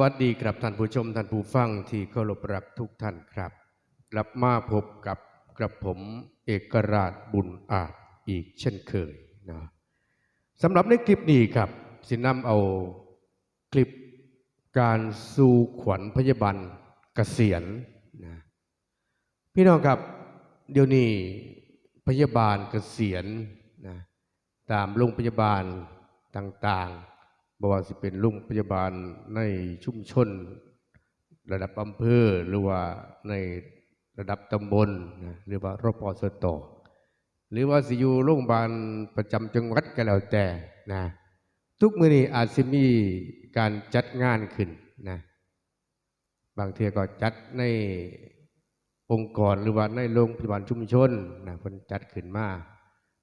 วัสดีครับท่านผู้ชมท่านผู้ฟังที่เคารพรักทุกท่านครับกลับมาพบกับกระผมเอกราชบุญอาจอีกเช่นเคยนะสำหรับในคลิปนี้ครับ สินำเอาคลิปการสู่ขวัญพยาบาลเกษียณนะพี่น้องครับเดี๋ยวนี้พยาบาลเกษียณนะตามโรงพยาบาลต่างๆ บ่ว่าสิเป็นโรงพยาบาลในชุมชน ระดับอำเภอหรือว่าในระดับตำบลหรือว่ารพสตหรือว่าสิอยู่โรงพยาบาลประจำจังหวัดก็แล้วแต่นะทุกมือนี้อาจจะมีการจัดงานขึ้นนะบางเทีก็จัดในองค์กรหรือว่าในโรงพยาบาลชุมชนนะเพิ่นจัดขึ้นมา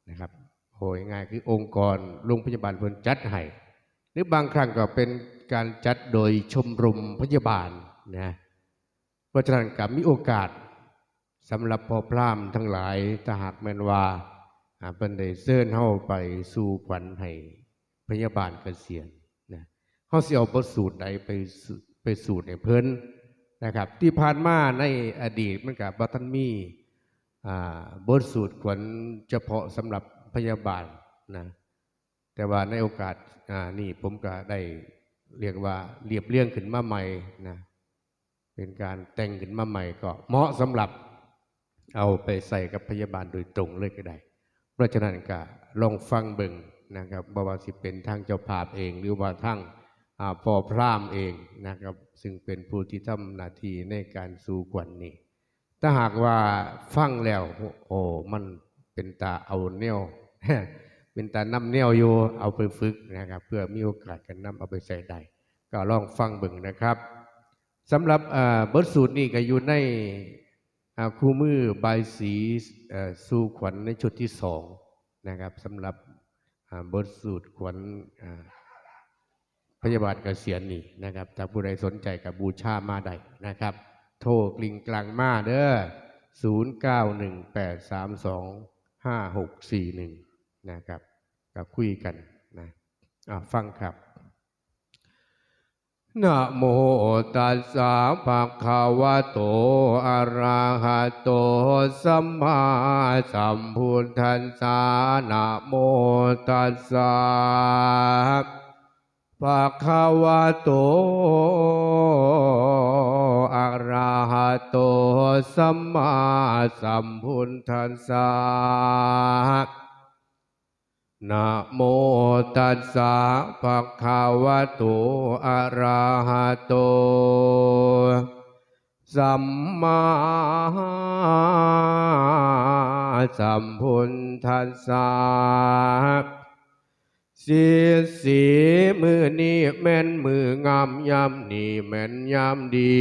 นะครับโหยง่ายคือองค์กรโรงพยาบาลเพิ่นจัดให้ หรือบางครั้งก็เป็นการจัดโดยชมรมพยาบาลนะเพราะฉะนั้นก็มีโอกาสสำหรับพอพรามทั้งหลายถ้าหากแมนว่าอ่าเป็นได้เชิญเฮาไปสู่ขวัญให้พยาบาลเกษียณนะเฮาเสิเอาบทสูตรใดไปไปสูตรให้เพิ่นนะครับ ที่ผ่านมาในอดีตมันก็บ่ทันมีอ่าบทสูตรขวัญเฉพาะสำหรับพยาบาลนะ แต่ว่าในโอกาสอ่านี่ผมก็ได้เรียกว่าเรียบเรียงขึ้นมาใหม่นะเป็นการแต่งขึ้นมาใหม่ก็เหมาะสำหรับเอาไปใส่กับพยาบาลโดยตรงเลยก็ได้ เพราะฉะนั้นก็ลองฟังเบิ่งนะครับบ่ว่าสิเป็นทางเจ้าภาพเอง หรือว่าทางพ่อพรามเองนะครับ ซึ่งเป็นผู้ที่ทำหน้าที่ในการสู่ขวัญนี้ ถ้าหากว่าฟังแล้ว โอ้มันเป็นตาเอาแนว เป็นตาน้ำแนวอยู่เอาไปฝึกนะครับ เพื่อมีโอกาสกันนำเอาไปใส่ได้ก็ลองฟังบิ่งนะครับสำหรับบทสูตรนี้ก็อยู่ในคู่มือบายสีสู่ขวัญในชุดที่สองนะครับสำหรับบทสูตรขวัญพยาบาลเกษียณนี่นะครับถ้าผู้ใดสนใจกับบูชามาได้นะครับ โทรกลิ่งกลางมาเด้อ0 9 1 8 3 2 5 6 4 1น นะครับกับคุยกันนะอะฟังครับนะโมตัสสะภะคะวะโต อะระหะโต สัมมาสัมพุทธัสสะนะโมตัสสะภะคะวะโต อะระหะโต สัมมาสัมพุทธัสสะ นะโมตัสสะภะคะวะโตอะระหะโต สัมมาสัมพุทธัสสะสีสีมือนี้แม่นมืองามยามนี่แม่นยามดี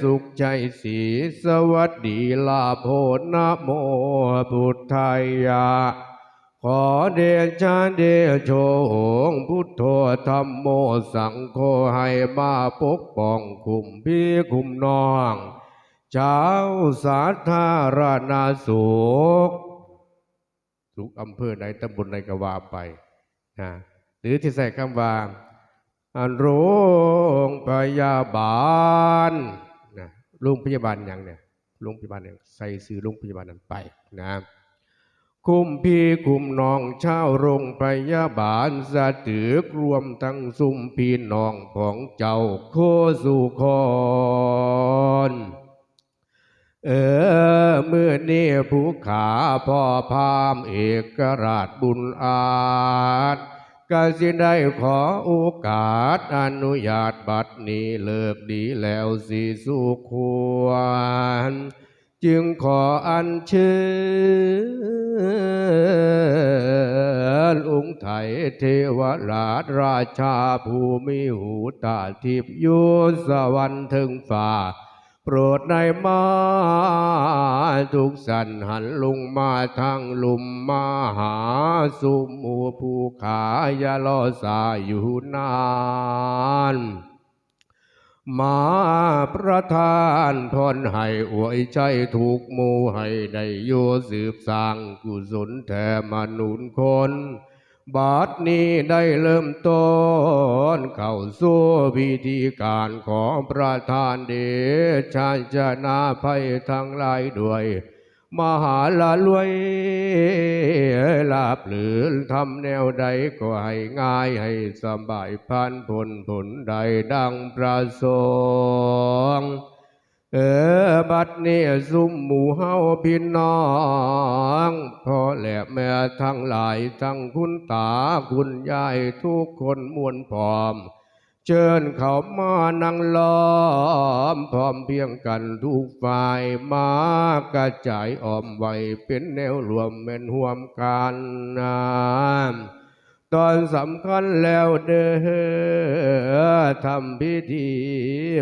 สุขใจสีสวัสดีลาโพนะโมพุทธายะ ขอเดชะเดโชองพุทโธธรรมโมสังโฆให้มาปกป้องคุมพี่คุมน้อง เจ้าสาธารณสุขทุกอำเภอในตำบลในกว่าไปนะหรือที่ใส่คำว่าอ่าโรงพยาบาลนะโรงพยาบาลอย่างเนี่ยโรงพยาบาลอย่างใส่ซื้อโรงพยาบาลนั้นไปนะ คุ้มพี่คุ้มน้องช่าโรงพยาบาลสะถือกรวมทั้งซุ่มพี่น้องของเจ้าโคสู่คอนเออเมื่อนี้ผู้ขาพ่อพามเอกราชบุญอาจก็สิได้ขอโอกาสอนุญาตบัดนี้เลิกดีแล้วสิสุควร จึงขออัญเชิญองค์ไทยเทวราชราชาภูมิหูตาทิพย์อยุสวรรค์ถึงฝ่า โปรดในมาทุกสันหันลุงมาทางลุมมาหาสุมหมูผู้ขายาลอสาอยู่นาน มาประทานพรให้อวยใจถูกมูให้ได้โยสืบสร้างกุศลแท่มนุนคนบัดนี้ได้เริ่มต้น เข้าสู่พิธีการของประธานเดชาชนาภัยทั้งหลายด้วย มหาละรวยาบหรือทำแนวใดก็ให้ง่ายให้สบายพันผลผลใดดังประสงค์เออบัดนี้ซุ่มหมู่เฮาพี่น้องพ่อและแม่ทั้งหลายทั้งคุณตาคุณยายทุกคนมวลพร้อม เชิญเขามานั่งล้อมพร้อมเพียงกันทุกฝ่ายมากระจายอ้อมไว้เป็นแนวรวมเป็นห่วมกันนะตอนสำคัญแล้วเด้อทำพิธี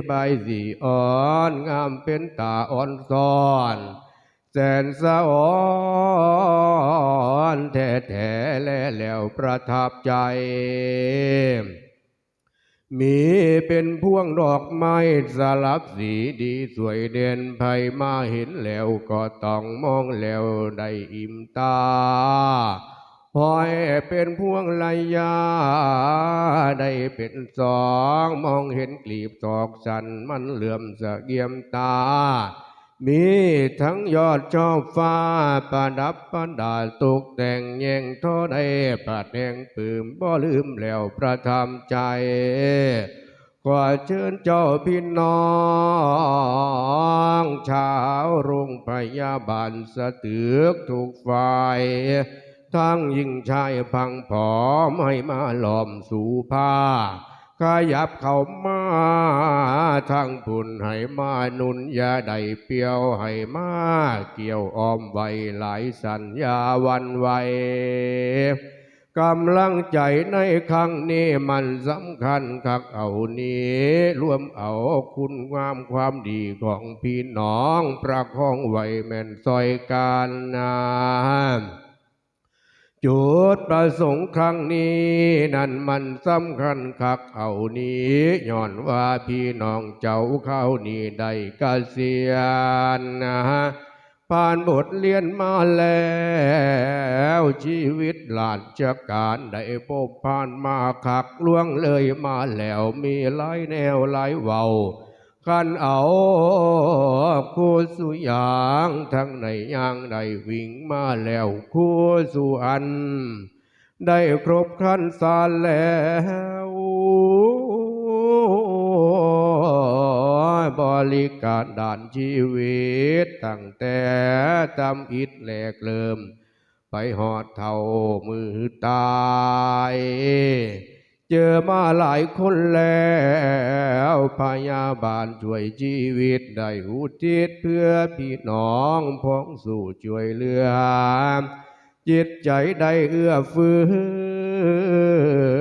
ใบสีอ่อนงามเป็นตาอ่อนซ้อนแสนสะอ่อนแท้แท้ๆแล้วประทับใจ มีเป็นพวงดอกไม้สลับสีดีสวยเด่นไพมาเห็นแล้วก็ต้องมองแล้วได้อิ่มตาหอยเป็นพวงลายาได้เป็นสอง มองเห็นกลีบตอกสันมันเหลื่อมสะเกียมตา มีทั้งยอดชอบฟ้าประดับประดาตกแต่งแยงท่อได้ประแดงปืมบ่ลืมแล้วประทับใจขอเชิญเจ้าพี่น้องชาวโรงพยาบาลสะตึกทุกฝ่ายทั้งยิ่งชายพังผอมให้มาหลอมสู่ผ้า ขยับเข้ามาทางพุ่นให้มาหนุนยาใดเปียวให้มาเกี่ยวอ้อมไว้หลายสัญญาวันไหวกำลังใจในครั้งนี้มันสำคัญคักเอานี้รวมเอาคุณงามความดีของพี่น้องประคองไว้แม่นซอยการนาน จุดประสงค์ครั้งนี้ นั่นมันสำคัญคักเอานี้ย้อนว่าพี่น้องเจ้าเข้านี่ได้เกษียณนะฮะผ่านบทเรียนมาแล้วชีวิตหลาดจักการได้พบผ่านมาคักล่วงเลยมาแล้วมีหลายแนวหลายเว้า กันเอาคู่สุยางทั้งในยางได้วิ่งมาแล้วคู่สุอัน ได้ครบขั้นสารแล้วบริการด่านชีวิต ตั้งแต่จำอิดแหลกเริ่มไปหอดเท่ามือตาย เจอมาหลายคนแล้วพยาบาลช่วยชีวิตได้อุทิศเพื่อพี่น้องพ้องสู่ช่วยเหลือ จิตใจได้เอื้อเฟื้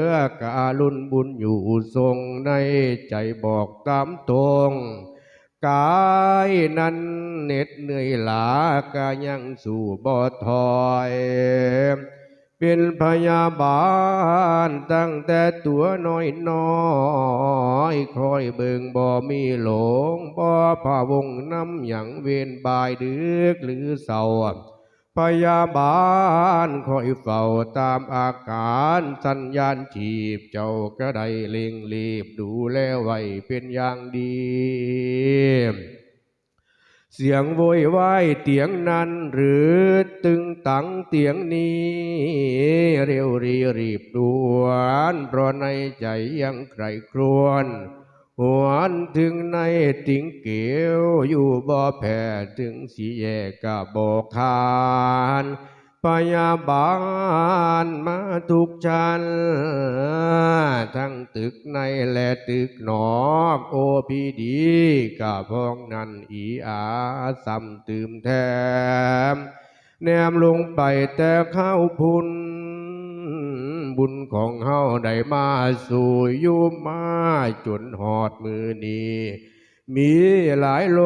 อกาลุนบุญอยู่ทรงในใจบอกตามตรงกายนั้นเหน็ดเหนื่อยหลากายังสู่บ่ถอย เป็นพยาบาลตั้งแต่ตัวน้อยน้อยคอยเบิ่งบ่มีหลงบ่พาวงน้ำหยังเวียนบายดึกหรือเศร้าพยาบาลคอยเฝ้าตามอาการสัญญาณชีพเจ้าก็ได้เล็งรีบดูแลไว้เป็นอย่างดี เสียงโวยวายเตียงนั้น หรือตึงตังเตียงนี้ เร็วรีรีบด่วนเพราะในใจยังใครครวญหวนถึงในติงเกียวอยู่บ่อแผ่ถึงสีแยกกะบอกคาน พยาบาลมาทุกชั้นทั้งตึกในและตึกนอกโอพีดีกับพ้องนั้นอีอาซ้ำตืมแถมแนมลงไปแต่เข้าพุนบุญของเฮาได้มาสู่ยูมาจนหอดมือนี้ มีหลายโล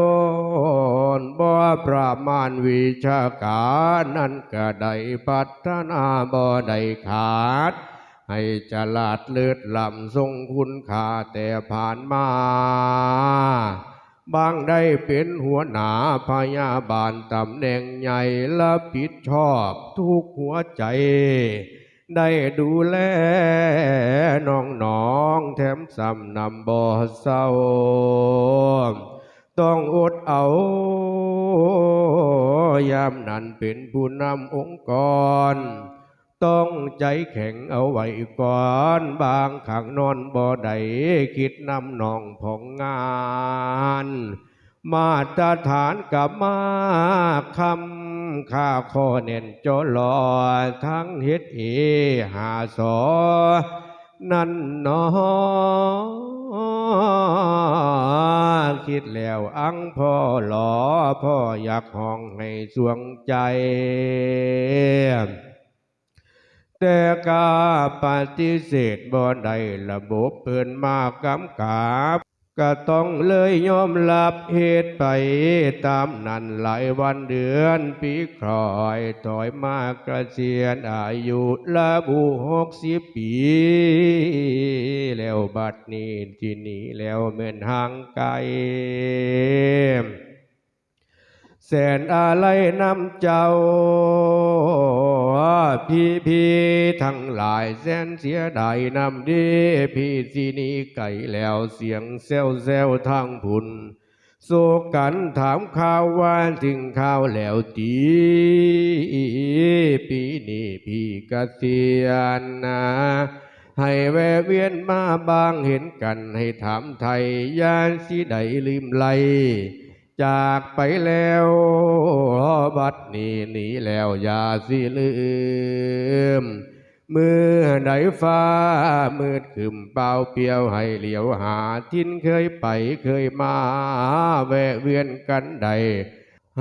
นบ่ประมาณวิชาการนั้นก็ได้พัฒนาบ่ได้ขาด ให้ฉลาดเลิศล้ำทรงคุณค่าแต่ผ่านมา บางได้เป็นหัวหน้าพยาบาลตำแหน่งใหญ่และผิดชอบทุกหัวใจ ได้ดูแลน้องน้องๆแถมสำนำบ่อเศร้า ต้องอดเอา ยามนั้นเป็นผู้นำองค์กร ต้องใจแข็งเอาไว้ก่อน บางขังนอนบ่ได้คิดนำน้องผองงาน มาตรฐานกับมาคำค่าข้อเน่นจอลอทั้งเฮ็ดเอหาสอ นั่นนอคิดแล้วอังพ่อหลอพ่ออยากห้องให้สวงใจ แต่กาปฏิเสธบ่ได้ระบบเปินมากำกับ ก็ต้องเลยยอมรับเหตุไปตามนั้นหลายวันเดือนปีคอยถอยมากระเกษียณอายุละบุหกสิบปี แล้วบัดนี้ที่นี่แล้วเม่นห่างไกลแสนอะไรนำเจ้า พี่พี่ทั้งหลายแสนเสียดายนำดีพี่สีนี้ไก่แล้วเสียงแซวแซวทางผุนโศกกันถามข่าวว่าถึงข่าวแล้วตีปีนี้พี่กเษียณนะให้แวะเวียนมาบางเห็นกันให้ถามไทยยานสีใดลืมไหล จากไปแล้วบัดนี้หนีแล้วอย่าสิลืม มือใดฟ้ามืดขึ้นเปล่าเปียวให้เหลียวหาทิ้นเคยไปเคยมาแวะเวียนกันใด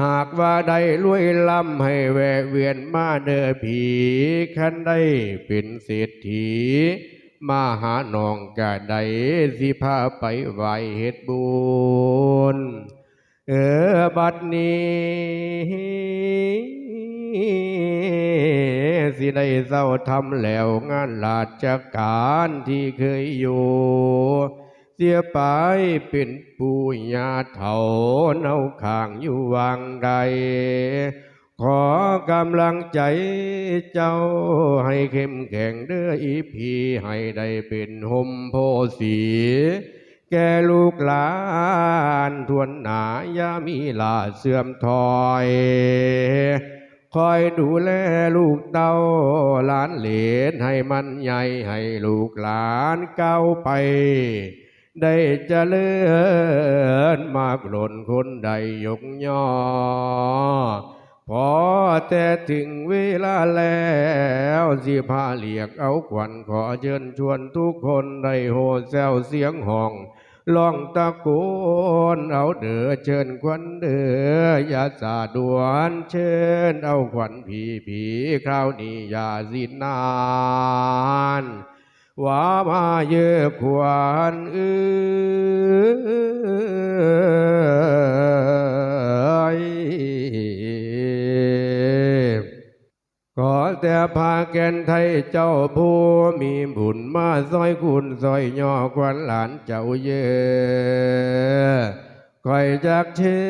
หากว่าได้รวยล้ำให้แวะเวียนมาเด้อผีคันได้เป็นเศรษฐีมาหาหนองกะใดสิพาไปไหวเฮ็ดบุญ เออบัดนี้สิได้เศร้าทำแล้วงานราชการที่เคยอยู่ เสียไปเป็นปู่ย่าเฒ่าเนาข้างอยู่วังใด ขอกำลังใจเจ้าให้เข้มแข็งเด้ออีพีให้ได้เป็นหมโพสี แก่ลูกหลานทวนหนาอย่ามีลาเสื่อมถอย คอยดูแลลูกเต้าหลานเหลนให้มันใหญ่ให้ลูกหลานก้าวไป ได้เจริญมากหล่นคนใดยกย่อ พอแต่ถึงเวลาแล้วสิพาเรียกเอาขวัญขอเชิญชวนทุกคนได้โหแซวเสียงห้อง ลองตะโกนเอาเด้อเชิญขวัญเด้ออย่าสาดวนเชิญเอาขวัญผีผีคราวนี้อย่าสินานว่ามาเยอะควรเอ้ย ขอแต่พาแกนไทยเจ้าผู้มีบุญมาซอยคุณซอยย่อควันหลานเจ้าเยอคอยจากเชิ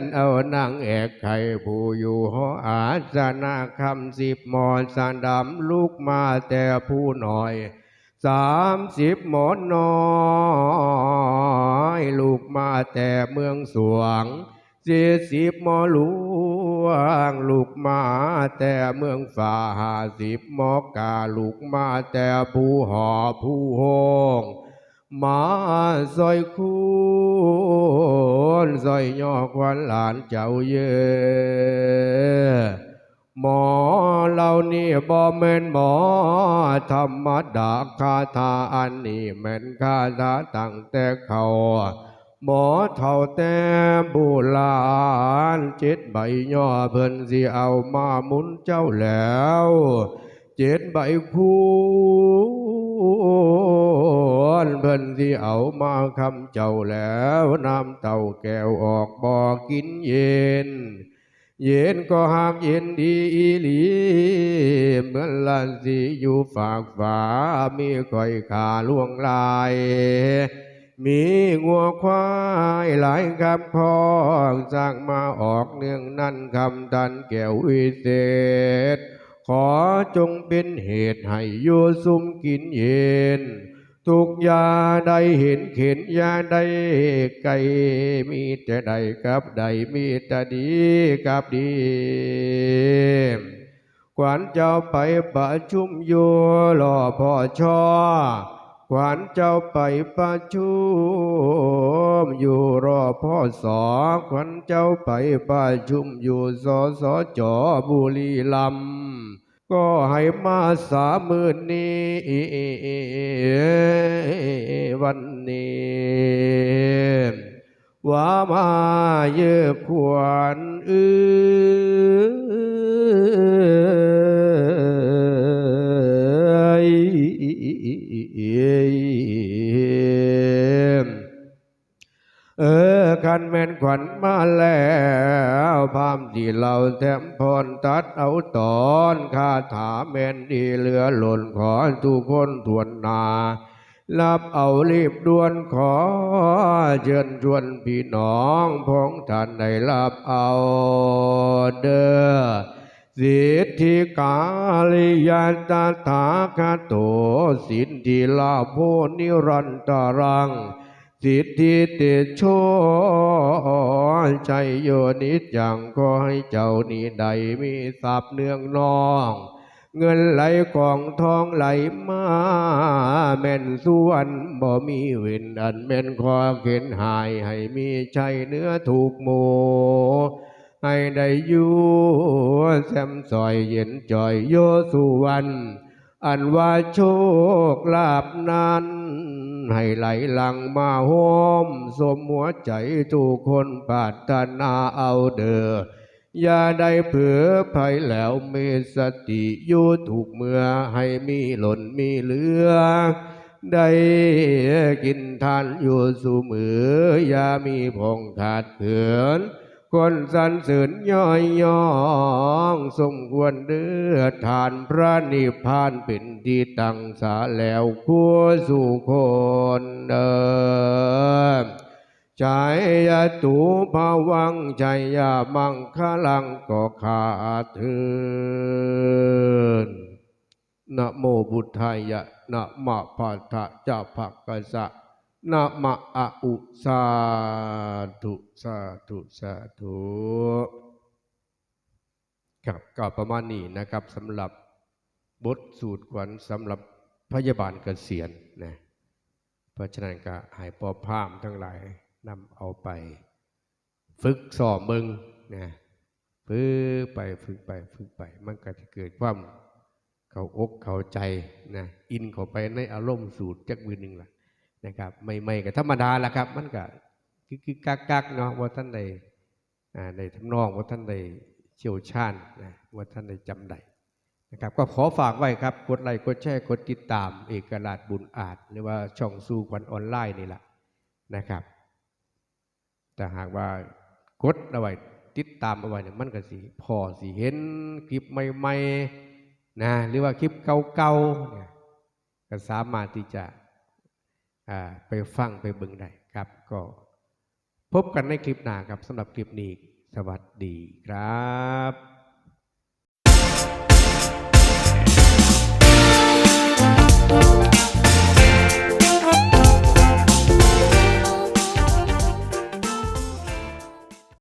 ญเอานางเอกไข่ผู้อยู่หออาสนาคำสิบหมอนสานดำลูกมาแต่ผู้หน่อยสามสิบหมอนน้อย ลูกมาแต่เมืองสวง สีสิบหมอหลวงลูกมาแต่เมืองฝ่าห้าสิบหมอกาลูกมาแต่ผู้หอผู้โฮงมาซอยคุณซอยย่อควันหลานเจ้าเยอหมอเหล่านี้บ่แม่นหมอ ธรรมดาคาถาอันนี้แม่นคาถาตั้งแต่เขา หมอเท่าแต่บูลานเจ็ดใบย่อเพิ่นสิเอามาหมุนเจ้าแล้ว เจ็ดใบคูณเพิ่นที่เอามาคำเจ้าแล้วน้ำเต่าแก้วออกบ่อกินเย็น เย็นก็หากเย็นดีอีหลีเหมือนลานสีอยู่ฝากฝามีคอยขาล่วงลาย มีงัวควายหลายคำพองสร้างมาออกเนื่องนั่นคำตันแก้ววิเศษ ขอจงเป็นเหตุให้โยสุมกินเย็น ทุกยาใดเห็นเข็นยาใดไกลมีแต่ใดกับใดมีแต่ดีกับดีขวัญเจ้าไปประชุมโยหล่อพ่อช่อ ขวัญเจ้าไปประชุมอยู่รอพ่อสอขวัญเจ้าไปประชุมอยู่สอสอจอบุรีลำก็ให้มาสามหมื่นนี้ วันนี้ว่ามาเยอะควรเอ้ย เออคันแม่นขวัญมาแล้วพามที่เราแถมพรตัดเอาตอนคาถาแม่นดีเหลือหล่นขอทุกคนทวนนารับเอารีบด่วนขอเชิญชวนพี่น้องพ้องท่านได้รับเอาเด้อ สิทธิกาลิยาตาถาคโตสินทิลาโพนิรันตรัง สิทธิเตโชใจโยนิจังขอให้เจ้านี้ใดมีทรัพย์เนืองนอง เงินไหลกองทองไหลมาแม่นส่วนบ่มีเว้นอันแม่นขอเข็นหายให้มีใจเนื้อถูกหมู ให้ได้อยู่แซมซอยเย็นจอยโยสุวรรณอันว่าโชคลาภนั้น ให้ไหลหลังมาโฮมสมหัวใจทุกคนปรารถนาเอาเด้ออย่าได้เผือภัยแล้วมีสติอยู่ถูกเมื่อให้มีหล่นมีเหลือ ได้กินทานอยู่สู่มือ อย่ามีพงขาดเขิน คนสรรเสริญย่อยย่องสมควรเดือทานพระนิพพานเป็นที่ตั้งสาแล้วคู่สู่คนเดิมใจยาตูภาวังใจยามังคลังก็ขาดเถินนะโมบุทธายะนะมะพัทธะเจ้าภักกะสะ นะมะอะอุสาธุสาธุสาธุครับก็ประมาณนี้นะครับสำหรับบทสูตรขวัญสำหรับพยาบาลเกษียณนะเพราะฉะนั้นก็หายปอพามทั้งหลายนำเอาไป ฝึกสอบมึงนะฝึกไปฝึกไปฝึกไป มันก็จะเกิดความเขาอกเขาใจนะอินเข้าไปในอารมณ์สูตรจักมือหนึ่งล่ะ นะครับไม่ไม่ก็ธรรมดาละครับ มันก็คือคือกักกักๆเนาะว่าท่านใดในทำนองว่าท่านใดเชี่ยวชาญนะว่าท่านใดจำได้นะครับ ก็ขอฝากไว้ครับกดไลค์กดแชร์กดติดตาม เอกราชบุญอาจ หรือว่าช่องสู่ขวัญออนไลน์นี่แหละนะครับ แต่หากว่ากดเอาไว้ติดตามเอาไว้เนี่ยมันก็สิพอสิเห็นคลิปใหม่ๆนะหรือว่าคลิปเก่าๆเนี่ยก็สามารถที่จะ ไปฟังไปเบิ่งได้ครับ ก็พบกันในคลิปหน้าครับสำหรับคลิปนี้ สวัสดีครับ